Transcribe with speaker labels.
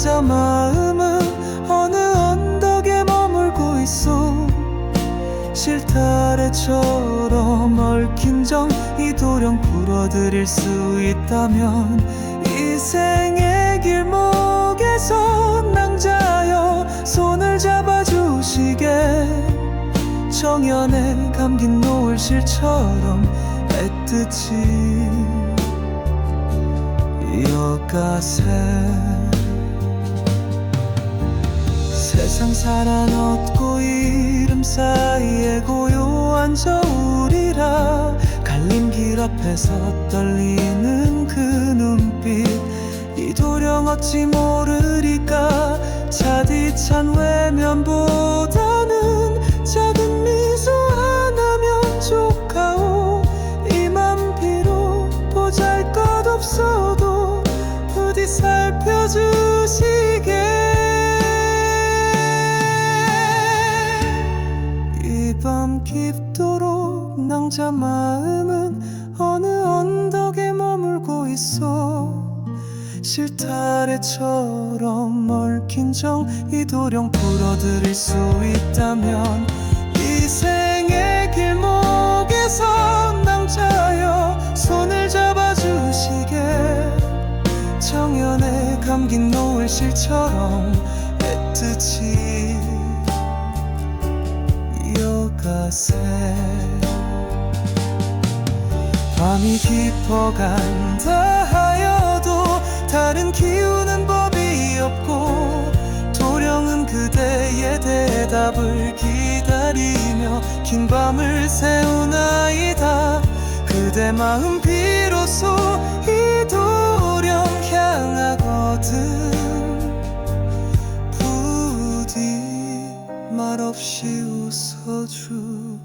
Speaker 1: 혼자 마음은 어느 언덕에 머물고 있어. 실타래처럼 얽힌 정이 도령 불어드릴 수 있다면 인생의 길목에서 낭자여 손을 잡아주시게. 정연에 감긴 노을 실처럼 애뜻이 여가새 세상 사랑 얻고 이름 사이에 고요한 저울이라 갈림 길 앞에서 떨리는 그 눈빛. 이 도령 어찌 모르리까? 차디찬 외면보다는 작은 미소 하나면 좋가오. 이맘 비록 보잘것 없어 밤 깊도록 낭자 마음은 어느 언덕에 머물고 있어. 실타래처럼 얽힌 정 이도령 풀어드릴 수 있다면 이 생의 길목에서 낭자여 손을 잡아주시게. 정연에 감긴 노을실처럼 애틋이 이어가세 밤이 깊어간다 하여도 다른 기우는 법이 없고 도령은 그대의 대답을 기다리며 긴 밤을 새우나이다. 그대 마음 비로소 이 도령 향하거든. 부디 말없이 웃어주시게